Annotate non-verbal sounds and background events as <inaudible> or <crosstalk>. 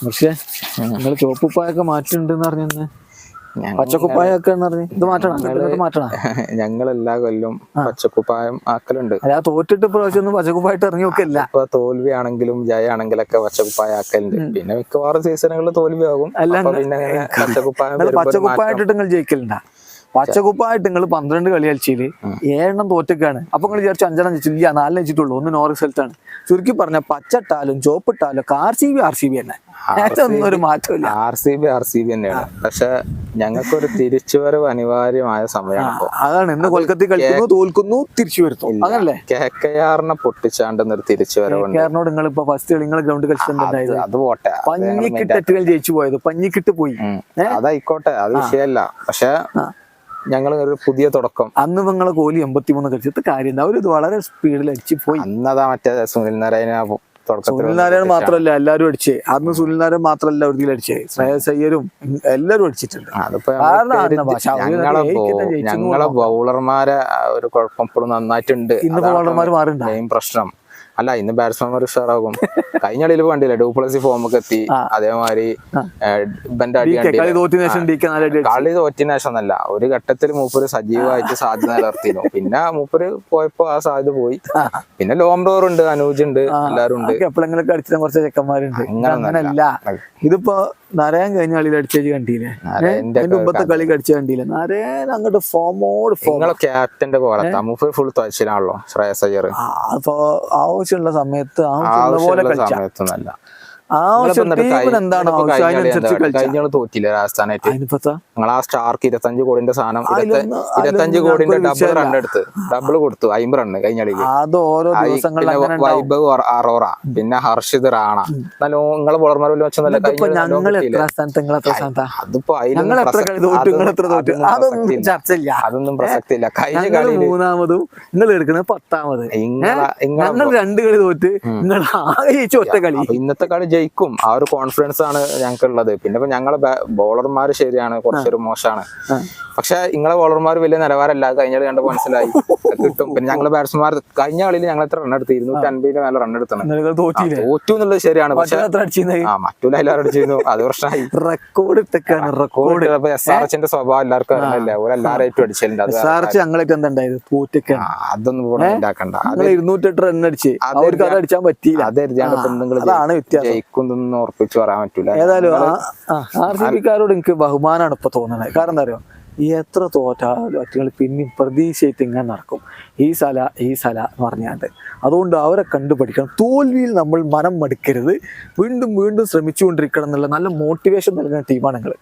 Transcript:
പക്ഷേ നിങ്ങൾ ചുവപ്പുപ്പായൊക്കെ മാറ്റുന്നുണ്ടെന്ന് ഞങ്ങ- പച്ചക്കുപ്പായൊക്കെ പറഞ്ഞ് ഇത് മാറ്റണം ഞങ്ങൾ എല്ലാ കൊല്ലം പച്ചക്കുപ്പായം ആക്കലുണ്ട്. അല്ല തോറ്റിട്ട് പ്രാവശ്യം പച്ചക്കുപ്പായിട്ട് ഇറങ്ങി നോക്കില്ല ഇപ്പൊ ആണെങ്കിലും ജയ ആണെങ്കിലൊക്കെ പച്ചക്കുപ്പായം ആക്കലുണ്ട്. പിന്നെ മിക്കവാറും സീസണുകളിൽ തോൽവി ആകും അല്ല, പച്ചക്കുപ്പായിട്ട് പിന്നെ ഇങ്ങനെ പച്ചക്കുപ്പായം നിങ്ങൾ വരുമ്പോ പച്ചക്കുപ്പായിട്ടിട്ട് നിങ്ങൾ ജയിക്കലുണ്ടാ? പച്ചക്കുപ്പായിട്ട് നിങ്ങൾ പന്ത്രണ്ട് കളി കളിച്ചിൽ ഏഴെണ്ണം തോറ്റക്കാണ്. അപ്പൊ നിങ്ങൾ വിചാരിച്ചു അഞ്ചെണ്ണം ജയിച്ചില്ല നാലെണ്ണം ജയിച്ചിട്ടുള്ളൂ. ഒന്ന് നോ റിസൾട്ട് ആണ് ചുരുക്കി പറഞ്ഞ പച്ചട്ടാലും ചോപ്പിട്ടാലും ഒക്കെ R C B R C B തന്നെ. അതൊന്നും ഒരു മാറ്റമില്ല R C B R C B തന്നെയാണ്. പക്ഷെ ഞങ്ങൾക്കൊരു തിരിച്ചുവരവ് അനിവാര്യമായ സമയമാണ് അതാണ്. ഇന്ന് കൊൽക്കത്തയിൽ കളിക്കുന്നു തോൽക്കുന്നു തിരിച്ചു വരുത്തും അങ്ങനല്ലേ കെ കെ ആറിനെ പൊട്ടിച്ചാണ്ടെന്നൊരു തിരിച്ചുവരവുണ്ട്. കേരളോട് നിങ്ങൾ ഇപ്പൊ ഫസ്റ്റ് നിങ്ങൾ ഗ്രൗണ്ട് കളിച്ചിട്ടുണ്ടായത് അത് പോട്ടെ. പഞ്ഞിക്കിട്ട് ജയിച്ചു പോയത്. പഞ്ഞിക്കിട്ട് പോയി. അതായിക്കോട്ടെ. അത് വിഷയല്ല. പക്ഷെ ഞങ്ങൾ ഒരു പുതിയ തുടക്കം. അന്ന് നിങ്ങളെ കോഹ്ലി എൺപത്തിമൂന്ന് കളിച്ചിട്ട് കാര്യം അവരിത് വളരെ സ്പീഡിൽ അടിച്ചു പോയി. അന്നതാ മറ്റേ സുനിൽ നാരായണ സുനിൽ നാരായൺ മാത്രല്ല എല്ലാവരും അടിച്ച്. അന്ന് സുനിൽ നാരായൺ മാത്രല്ല ഒരു അടിച്ചേ. ശ്രേയസ് അയ്യരും എല്ലാവരും അടിച്ചിട്ടുണ്ട്. ഞങ്ങളെ ബൗളർമാരെ ഒരു കുഴപ്പം നന്നായിട്ടുണ്ട്. ഇന്നിപ്പോ ബൗളർമാർ മാറുണ്ടോ? പ്രശ്നം. അല്ല ഇന്ന് ബാറ്റ്സ്മാൻ ഉഷാറാകും <laughs> കഴിഞ്ഞ കളിയിൽ കണ്ടില്ല ഡൂപ്ലസി ഫോമൊക്കെ എത്തി. അതേമാതിരി കളി കണ്ടില്ല? തോറ്റിന് ശേഷം ഡി കെ നാല് അടി അടിച്ചു. കളി എന്നല്ല ഒരു ഘട്ടത്തിൽ മൂപ്പര് സജീവമായിട്ട് സാധ്യത നിലനിർത്തിയിരുന്നു. പിന്നെ മൂപ്പര് പോയപ്പോ ആ സാധ്യത പോയി. പിന്നെ ലോംഡോർ ഉണ്ട് അനൂജ് ഉണ്ട് എല്ലാരും ഉണ്ട്. അടിച്ചിട്ട് കുറച്ച് ചെക്കന്മാരുണ്ട്. അങ്ങനല്ല. ഇതിപ്പോ നരയൻ കഴിഞ്ഞ കളിയിൽ അടിച്ചു കണ്ടില്ലേ? മുമ്പത്തെ കളി അടിച്ചു കണ്ടില്ലേ? നരയൻ അങ്ങോട്ട് ഫോമോട് ഫോം ക്യാപ്റ്റന്റെ കോലത്താ മൂപ്പര് ഫുൾ തുഴച്ചിലാണല്ലോ ശ്രേയസ് അയ്യർ. അപ്പൊ ആവശ്യമുള്ള സമയത്ത് ആവശ്യമുള്ള പോലെ ആവശ്യമുള്ള എന്താണ് തോറ്റില്ല രാജസ്ഥാനായിട്ട് ആ സ്റ്റാർക്ക് ഇരുപത്തഞ്ച് കോടിന്റെ സാധനം ഇരുപത്തഞ്ച് കോടിന്റെ ഡബിൾ റൺ. എടുത്ത്. ഡബിൾ കൊടുത്തു. അമ്പത് റണ്ണ് കഴിഞ്ഞ കളിക്ക് വൈഭവ് അറോറ പിന്നെ ഹർഷിത് റാണ. എന്നാലും നിങ്ങളെ ബോളർമാർ അതിപ്പോ തോറ്റു അതൊന്നും പ്രസക്തിയില്ല. കഴിഞ്ഞ മൂന്നാമതും നിങ്ങൾ എടുക്കുന്നത് പത്താമത്. രണ്ട് കളി തോറ്റ്. നിങ്ങൾ ആകെ ഒറ്റ കളി. ഇന്നത്തെ കളി ജയിക്കും. ആ ഒരു കോൺഫിഡൻസ് ആണ് ഞങ്ങൾക്ക് ഉള്ളത് പിന്നെ ഇപ്പൊ ഞങ്ങളെ ബോളർമാർ ശരിയാണ് കുറച്ചൊരു മോശമാണ് പക്ഷെ നിങ്ങളെ ബോളർമാർ വലിയ നിലവാരമല്ല കഴിഞ്ഞ കണ്ട് മനസ്സിലായി കിട്ടും. പിന്നെ ഞങ്ങളെ ബാറ്റ്സ്മാർ കഴിഞ്ഞ കളിയിൽ ഞങ്ങൾ എത്ര റൺ എടുത്ത്? ഇരുന്നൂറ്റി അൻപതിന് മേലെ റൺ എടുത്തണം. തോറ്റു എന്നുള്ളത് ശരിയാണ്. പക്ഷെ ആ എല്ലാവരും അടിച്ചിരുന്നു. അത് പ്രശ്നമായി റെക്കോർഡ് ഇട്ടൊക്കെയാണ് റെക്കോർഡ് എസ് ആർ എച്ചിന്റെ സ്വഭാവം എല്ലാവർക്കും അറിയില്ല ഓരോ എല്ലാവരും അടിച്ചിട്ടുണ്ട് ഞങ്ങളൊക്കെ അതൊന്നും ഇവിടെ ഉണ്ടാക്കണ്ട. ഇരുന്നൂറ്റെട്ട് റൺ അടിച്ച്. അവർക്ക് അത് അടിച്ചാൻ പറ്റിയില്ല. അത് അതാണ് വ്യത്യാസം. ജയിക്കുന്നൊന്നും ഉറപ്പിച്ച് പറയാൻ പറ്റൂല. ഏതായാലും ആർ സി ബിക്കാരോട് എനിക്ക് ബഹുമാനമാണ് ഇപ്പൊ തോന്നുന്നത്. കാരണം എന്താ അറിയോ? എത്ര തോറ്റാലും ഒറ്റകൾ പിന്നെയും പ്രതീക്ഷയായിട്ട് ഇങ്ങനെ നടക്കും. ഈ സല ഈ സല എന്ന് പറഞ്ഞാണ്ട്. അതുകൊണ്ട് അവരെ കണ്ടുപഠിക്കണം തോൽവിയിൽ നമ്മൾ മനം മടുക്കരുത്. വീണ്ടും വീണ്ടും ശ്രമിച്ചുകൊണ്ടിരിക്കണം എന്നുള്ള നല്ല മോട്ടിവേഷൻ നൽകുന്ന ടീമാണ് നിങ്ങൾ